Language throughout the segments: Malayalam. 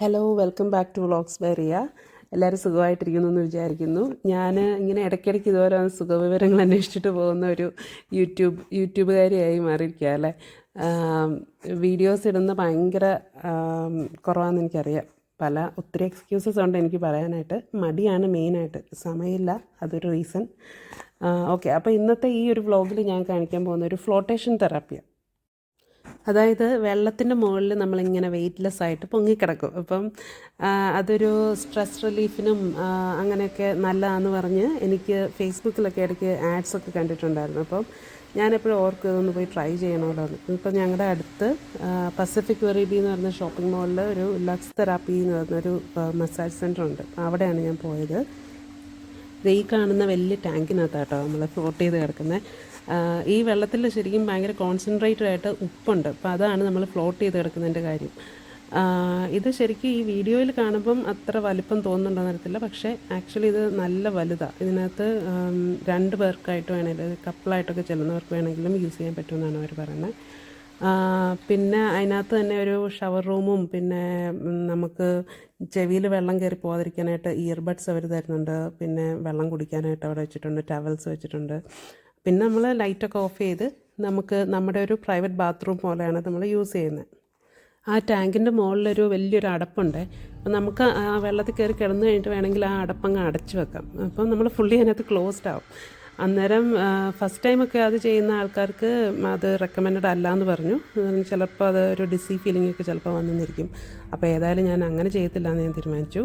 Hello welcome back to vlogs by Riya എല്ലാവരും സുഖമായിട്ടിരിക്കുന്നു എന്ന് വിചാരിക്കുന്നു. ഞാൻ ഇങ്ങനെ ഇടയ്ക്കിടയ്ക്ക് ഇതുപോലെ സുഖവിവരങ്ങൾ അന്വേഷിച്ചിട്ട് പോകുന്ന ഒരു യൂട്യൂബ് യൂട്യൂബുകാരിയായി മാറിയിരിക്കുക അല്ലേ? വീഡിയോസ് ഇടുന്ന ഭയങ്കര കുറവാണെന്ന് എനിക്കറിയാം. പല ഒത്തിരി എക്സ്ക്യൂസസ് ഉണ്ട് എനിക്ക് പറയാനായിട്ട്. മടിയാണ് മെയിനായിട്ട്. സമയമില്ല അതൊരു റീസൺ ഓക്കെ അപ്പോൾ ഇന്നത്തെ ഈ ഒരു വ്ളോഗിൽ ഞാൻ കാണിക്കാൻ പോകുന്ന ഒരു ഫ്ലോട്ടേഷൻ തെറാപ്പിയാണ് അതായത് വെള്ളത്തിന്റെ മുകളിൽ നമ്മളിങ്ങനെ വെയ്റ്റ്ലെസ് ആയിട്ട് പൊങ്ങിക്കിടക്കും. അപ്പം അതൊരു സ്ട്രെസ് റിലീഫിനും അങ്ങനെയൊക്കെ നല്ലതാണെന്ന് പറഞ്ഞ് എനിക്ക് ഫേസ്ബുക്കിലൊക്കെ ഇടയ്ക്ക് ആഡ്സ് ഒക്കെ കണ്ടിട്ടുണ്ടായിരുന്നു. അപ്പം ഞാനെപ്പോഴും ഓർക്കും ഇതൊന്ന് പോയി ട്രൈ ചെയ്യണമല്ലോ ഇപ്പം ഞങ്ങളുടെ അടുത്ത് പസഫിക് വെറീബി എന്ന് പറഞ്ഞ ഷോപ്പിംഗ് മാളിൽ ഒരു ലക്സ് തെറാപ്പി എന്ന് പറഞ്ഞൊരു മസാജ് സെന്റർ ഉണ്ട്. അവിടെയാണ് ഞാൻ പോയത്. ഈ കാണുന്ന വലിയ ടാങ്കിനകത്താട്ടോ നമ്മൾ ഫ്ലോട്ട് ചെയ്ത് കിടക്കുന്നത് ഈ വെള്ളത്തിൽ ശരിക്കും ഭയങ്കര കോൺസെൻട്രേറ്റഡ് ആയിട്ട് ഉപ്പുണ്ട്. അപ്പോൾ അതാണ് നമ്മൾ ഫ്ലോട്ട് ചെയ്ത് കിടക്കുന്നതിന്റെ കാര്യം. ഇത് ശരിക്കും ഈ വീഡിയോയിൽ കാണുമ്പം അത്ര വലിപ്പം തോന്നുന്നുണ്ടെന്ന് അറിയത്തില്ല. പക്ഷേ ആക്ച്വലി ഇത് നല്ല വലുതാണ് ഇതിനകത്ത് രണ്ട് പേർക്കായിട്ട് വേണമെങ്കിൽ കപ്പിളായിട്ടൊക്കെ ചെല്ലുന്നവർക്ക് വേണമെങ്കിലും യൂസ് ചെയ്യാൻ പറ്റുമെന്നാണ് അവർ പറയുന്നത്. പിന്നെ അതിനകത്ത് തന്നെ ഒരു ഷവർ റൂമും പിന്നെ നമുക്ക് ചെവിയിൽ വെള്ളം കയറി പോകാതിരിക്കാനായിട്ട് ഇയർബഡ്സ് അവർ തരുന്നുണ്ട്. പിന്നെ വെള്ളം കുടിക്കാനായിട്ട് അവിടെ വെച്ചിട്ടുണ്ട് ടവൽസ് വെച്ചിട്ടുണ്ട്. പിന്നെ നമ്മൾ ലൈറ്റൊക്കെ ഓഫ് ചെയ്ത് നമുക്ക് നമ്മുടെ ഒരു പ്രൈവറ്റ് ബാത്റൂം പോലെയാണ് നമ്മൾ യൂസ് ചെയ്യുന്നത് ആ ടാങ്കിന്റെ മുകളിലൊരു വലിയൊരു അടപ്പുണ്ട്. അപ്പം നമുക്ക് ആ വെള്ളത്തിൽ കയറി കിടന്നു കഴിഞ്ഞിട്ട് വേണമെങ്കിൽ ആ അടപ്പങ്ങ് അടച്ചു വെക്കാം. അപ്പം നമ്മൾ ഫുള്ളി അതിനകത്ത് ക്ലോസ്ഡ് ആവും. അന്നേരം ഫസ്റ്റ് ടൈമൊക്കെ അത് ചെയ്യുന്ന ആൾക്കാർക്ക് അത് റെക്കമെൻഡ് അല്ല എന്ന് പറഞ്ഞു ചിലപ്പോൾ അത് ഒരു ഡിസി ഫീലിംഗ് ഒക്കെ ചിലപ്പോൾ വന്നിരിക്കും. അപ്പോൾ ഏതായാലും ഞാൻ അങ്ങനെ ചെയ്യത്തില്ല എന്ന് ഞാൻ തീരുമാനിച്ചു.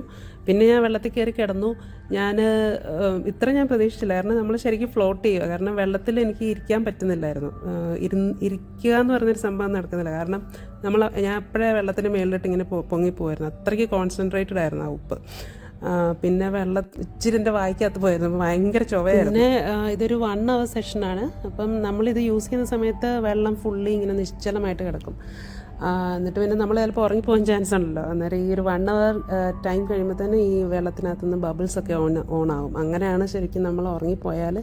പിന്നെ ഞാൻ വെള്ളത്തിൽ കയറി കിടന്നു. ഞാൻ ഇത്ര ഞാൻ പ്രതീക്ഷിച്ചില്ല. കാരണം നമ്മൾ ശരിക്കും ഫ്ലോട്ട് ചെയ്യുക. കാരണം വെള്ളത്തിൽ എനിക്ക് ഇരിക്കാൻ പറ്റുന്നില്ലായിരുന്നു. ഇരു ഇരിക്കുക എന്ന് പറഞ്ഞൊരു സംഭവം നടക്കുന്നില്ല. കാരണം നമ്മൾ ഞാൻ അപ്പോഴേ വെള്ളത്തിന് മേളിലിട്ട് ഇങ്ങനെ പൊങ്ങി പൊങ്ങിപ്പോയിരുന്നു അത്രയ്ക്ക് കോൺസെൻട്രേറ്റഡ് ആയിരുന്നു ആ ഉപ്പ്. പിന്നെ വെള്ളം ഇച്ചിരി എന്റെ വായിക്കകത്ത് പോയിരുന്നു. ഭയങ്കര ചുവയായിരുന്നു. പിന്നെ ഇതൊരു വൺ അവർ സെഷനാണ് അപ്പം നമ്മളിത് യൂസ് ചെയ്യുന്ന സമയത്ത് വെള്ളം ഫുള്ളി ഇങ്ങനെ നിശ്ചലമായിട്ട് കിടക്കും. എന്നിട്ട് പിന്നെ നമ്മൾ ചിലപ്പോൾ ഉറങ്ങിപ്പോകാൻ ചാൻസ് ഉണ്ടല്ലോ. അന്നേരം ഈ ഒരു വൺ അവർ ടൈം കഴിയുമ്പോൾ തന്നെ ഈ വെള്ളത്തിനകത്തുനിന്ന് ബബിൾസൊക്കെ ഓൺ ആവും. അങ്ങനെയാണ് ശരിക്കും നമ്മൾ ഉറങ്ങിപ്പോയാൽ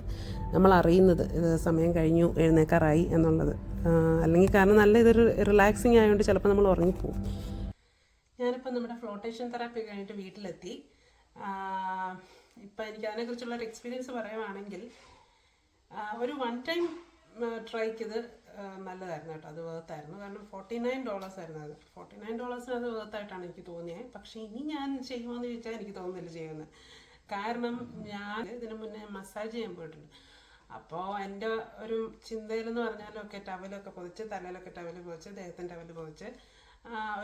നമ്മൾ അറിയുന്നത്. ഇത് സമയം കഴിഞ്ഞു എഴുന്നേക്കാറായി എന്നുള്ളത്. അല്ലെങ്കിൽ കാരണം നല്ല ഇതൊരു റിലാക്സിങ് ആയതുകൊണ്ട് ചിലപ്പോൾ നമ്മൾ ഉറങ്ങിപ്പോവും. ഞാനിപ്പോൾ നമ്മുടെ ഫ്ലോട്ടേഷൻ തെറാപ്പി കഴിഞ്ഞിട്ട് വീട്ടിലെത്തി. ഇപ്പം എനിക്ക് അതിനെക്കുറിച്ചുള്ള ഒരു എക്സ്പീരിയൻസ് പറയുവാണെങ്കിൽ ഒരു വൺ ടൈം ട്രൈക്ക് ഇത് നല്ലതായിരുന്നു കേട്ടോ. അത് വേർത്തായിരുന്നു കാരണം ഫോർട്ടി നയൻ ഡോളേഴ്സ് ആയിരുന്നു അത്. ഫോർട്ടി നയൻ ഡോളേഴ്സിന് അത് വേർത്തായിട്ടാണ് എനിക്ക് തോന്നിയത് പക്ഷേ ഇനി ഞാൻ ചെയ്യുമോയെന്ന് ചോദിച്ചാൽ എനിക്ക് തോന്നുന്നില്ല ചെയ്യുന്നത് കാരണം ഞാൻ ഇതിനു മുന്നേ മസാജ് ചെയ്യാൻ പോയിട്ടുണ്ട്. അപ്പോൾ എന്റെ ഒരു ചിന്തയിലെന്ന് പറഞ്ഞാലൊക്കെ ടവലൊക്കെ പൊതിച്ച് തലയിലൊക്കെ ടവൽ പൊതിച്ച് ദേഹത്തിന്റെ ടവൽ പൊതിച്ച്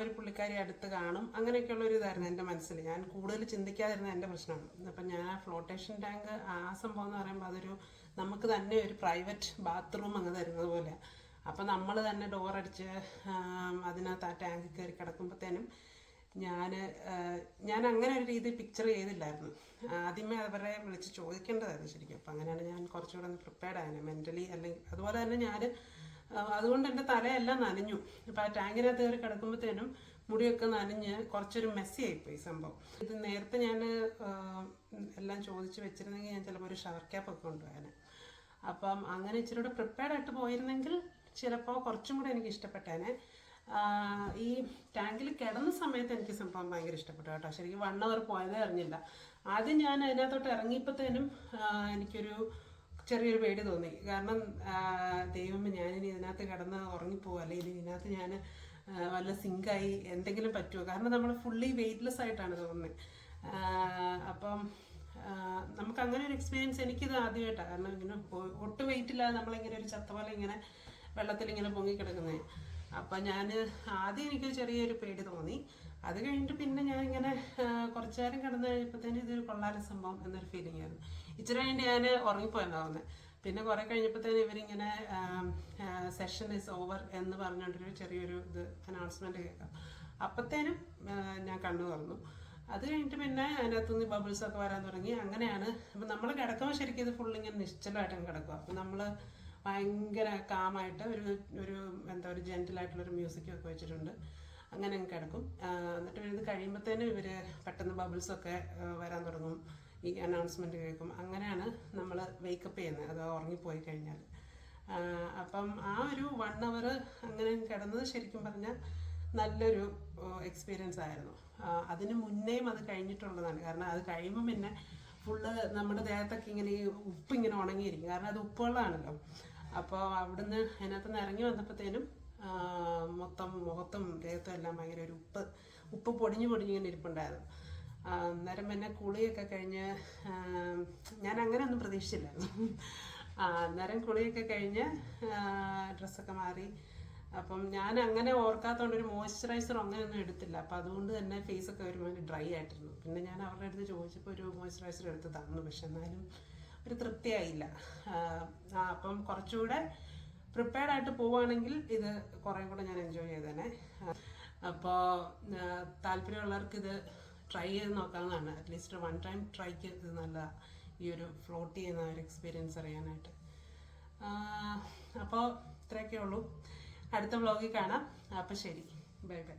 ഒരു പുള്ളിക്കാരി അടുത്ത് കാണും. അങ്ങനെയൊക്കെയുള്ള ഒരു ഇതായിരുന്നു എന്റെ മനസ്സിൽ. ഞാൻ കൂടുതൽ ചിന്തിക്കാതിരുന്ന എന്റെ പ്രശ്നമാണ്. അപ്പം ഞാൻ ആ ഫ്ലോട്ടേഷൻ ടാങ്ക് ആ സംഭവം എന്ന് പറയുമ്പോൾ അതൊരു നമുക്ക് തന്നെ ഒരു പ്രൈവറ്റ് ബാത്റൂം അങ്ങ് തരുന്നത് പോലെ. അപ്പം നമ്മൾ തന്നെ ഡോറടിച്ച് അതിനകത്ത് ആ ടാങ്ക് കയറി കിടക്കുമ്പോഴത്തേനും ഞാൻ ഞാൻ അങ്ങനെ ഒരു രീതി പിക്ചർ ചെയ്തില്ലായിരുന്നു. ആദ്യമേ അവരെ വിളിച്ച് ചോദിക്കേണ്ടതായിരുന്നു ശരിക്കും. അപ്പം അങ്ങനെയാണ് ഞാൻ കുറച്ചുകൂടെ ഒന്ന് പ്രിപ്പയർഡ് ആയത്. മെന്റലി അല്ലെങ്കിൽ അതുപോലെ തന്നെ ഞാൻ അതുകൊണ്ട് എന്റെ തലയെല്ലാം നനഞ്ഞു. ഇപ്പം ആ ടാങ്കിനകത്ത് കയറി കിടക്കുമ്പോഴത്തേനും മുടിയൊക്കെ നനഞ്ഞ് കുറച്ചൊരു മെസ്സി ആയിപ്പോയി സംഭവം. ഇത് നേരത്തെ ഞാൻ എല്ലാം ചോദിച്ച് വെച്ചിരുന്നെങ്കിൽ ഞാൻ ചിലപ്പോൾ ഒരു ഷവർ ക്യാപ്പ് ഒക്കെ കൊണ്ടുപോയാനെ. അപ്പം അങ്ങനെ ഇച്ചിരി കൂടെ പ്രിപ്പയർഡ് ആയിട്ട് പോയിരുന്നെങ്കിൽ ചിലപ്പോൾ കുറച്ചും കൂടെ എനിക്ക് ഇഷ്ടപ്പെട്ടേനെ. ഈ ടാങ്കിൽ കിടന്ന സമയത്ത് എനിക്ക് സംഭവം ഭയങ്കര ഇഷ്ടപ്പെട്ടു കേട്ടോ. ശരിക്കും വൺ അവർ പോയതേ അറിഞ്ഞില്ല. ആദ്യം ഞാൻ അതിനകത്തോട്ട് ഇറങ്ങിയപ്പോഴത്തേനും എനിക്കൊരു ചെറിയൊരു പേടി തോന്നി. കാരണം ദൈവം ദൈവമേ ഞാനിനി ഇതിനകത്ത് കിടന്ന് ഉറങ്ങിപ്പോവും അല്ലെങ്കിൽ ഇതിനകത്ത് ഞാൻ വല്ല സിങ്കായി എന്തെങ്കിലും പറ്റുമോ? കാരണം നമ്മൾ ഫുള്ളി വെയിറ്റ്ലെസ് ആയിട്ടാണ് തോന്നുന്നത് അപ്പം നമുക്ക് അങ്ങനെ ഒരു എക്സ്പീരിയൻസ് എനിക്കിത് ആദ്യമായിട്ടാണ് കാരണം ഇങ്ങനെ ഒട്ടും വെയിറ്റ് ഇല്ലാതെ നമ്മളിങ്ങനെ ഒരു ചത്ത പോലെ ഇങ്ങനെ വെള്ളത്തിൽ ഇങ്ങനെ പൊങ്ങിക്കിടക്കുന്നത് അപ്പം ഞാൻ ആദ്യം എനിക്ക് ചെറിയൊരു പേടി തോന്നി. അത് കഴിഞ്ഞിട്ട് പിന്നെ ഞാൻ ഇങ്ങനെ കുറച്ചു നേരം കിടന്നു കഴിഞ്ഞപ്പോഴത്തേനും ഇതൊരു കൊള്ളാല സംഭവം എന്നൊരു ഫീലിംഗ് ആയിരുന്നു. ഇച്ചിരി കഴിഞ്ഞ് ഞാൻ ഉറങ്ങിപ്പോയെന്നാണ് പിന്നെ കുറെ കഴിഞ്ഞപ്പോഴത്തേനും ഇവരിങ്ങനെ സെഷൻ ഇസ് ഓവർ എന്ന് പറഞ്ഞുകൊണ്ടൊരു ചെറിയൊരു ഇത് അനൗൺസ്മെന്റ് കേൾക്കാം അപ്പത്തേനും ഞാൻ കണ്ണു തുറന്നു. അത് കഴിഞ്ഞിട്ട് പിന്നെ അതിനകത്തുനിന്ന് ബബിൾസ് ഒക്കെ വരാൻ തുടങ്ങി. അങ്ങനെയാണ്. അപ്പം നമ്മൾ കിടക്കുമ്പോൾ ശരിക്കും ഇത് ഫുൾ ഇങ്ങനെ നിശ്ചലമായിട്ട് അങ്ങ് കിടക്കുക അപ്പം നമ്മൾ ഭയങ്കര കാമായിട്ട് ഒരു ഒരു എന്താ ഒരു ജെന്റിലായിട്ടുള്ളൊരു മ്യൂസിക്കും ഒക്കെ വെച്ചിട്ടുണ്ട്. അങ്ങനെ അങ്ങ് കിടക്കും. എന്നിട്ട് ഇത് കഴിയുമ്പോഴത്തേനും ഇവർ പെട്ടെന്ന് ബബിൾസ് ഒക്കെ വരാൻ തുടങ്ങും. ഈ അനൗൺസ്മെന്റ് കേൾക്കും. അങ്ങനെയാണ് നമ്മൾ വേക്കപ്പ് ചെയ്യുന്നത്. അത് ഉറങ്ങിപ്പോയി കഴിഞ്ഞാൽ അപ്പം ആ ഒരു വൺ അവർ അങ്ങനെ കിടന്നത് ശരിക്കും പറഞ്ഞാൽ നല്ലൊരു എക്സ്പീരിയൻസ് ആയിരുന്നു. അതിന് മുന്നേയും അത് കഴിഞ്ഞിട്ടുള്ളതാണ്. കാരണം അത് കഴിയുമ്പോൾ പിന്നെ ഫുള്ള് നമ്മുടെ ദേഹത്തൊക്കെ ഇങ്ങനെ ഉപ്പ് ഇങ്ങനെ ഉണങ്ങിയിരിക്കും. കാരണം അത് ഉപ്പുവെള്ളമാണല്ലോ. അപ്പോൾ അവിടുന്ന് അതിനകത്ത് നിന്ന് ഇറങ്ങി വന്നപ്പോഴത്തേനും മൊത്തം മുഖത്തും ദേഹത്തും എല്ലാം ഭയങ്കര ഒരു ഉപ്പ് ഉപ്പ് പൊടിഞ്ഞു പൊടിഞ്ഞ് ഇങ്ങനെ ഇരിപ്പുണ്ടായിരുന്നു. അന്നേരം പിന്നെ കുളിയൊക്കെ കഴിഞ്ഞ് ഞാൻ അങ്ങനെ ഒന്നും പ്രതീക്ഷിച്ചില്ലായിരുന്നു. അന്നേരം കുളിയൊക്കെ കഴിഞ്ഞ് ഡ്രസ്സൊക്കെ മാറി. അപ്പം ഞാൻ അങ്ങനെ ഓർക്കാത്തതുകൊണ്ട് ഒരു മോയ്സ്ചറൈസർ അങ്ങനെയൊന്നും എടുത്തില്ല. അപ്പം അതുകൊണ്ട് തന്നെ ഫേസൊക്കെ ഒരുമാതിരി ഡ്രൈ ആയിട്ടിരുന്നു. പിന്നെ ഞാൻ അവരുടെ അടുത്ത് ചോദിച്ചപ്പോൾ ഒരു മോയ്സ്ചറൈസർ എടുത്ത് തന്നു. പക്ഷെ എന്നാലും ഒരു തൃപ്തിയായില്ല. അപ്പം കുറച്ചുകൂടെ പ്രിപ്പയർഡ് ആയിട്ട് പോവുകയാണെങ്കിൽ ഇത് കുറേ കൂടെ ഞാൻ എൻജോയ് ചെയ്തേനെ. അപ്പോൾ താല്പര്യമുള്ളവർക്ക് ഇത് ട്രൈ ചെയ്ത് നോക്കാവുന്നതാണ്. അറ്റ്ലീസ്റ്റ് വൺ ടൈം ട്രൈക്ക് ഇത് നല്ല ഈ ഒരു ഫ്ലോട്ട് ചെയ്യുന്ന ഒരു എക്സ്പീരിയൻസ് അറിയാനായിട്ട്. അപ്പോൾ ഇത്രയൊക്കെ ഉള്ളൂ അടുത്ത വ്ളോഗിൽ കാണാം. അപ്പോൾ ശരി. Bye bye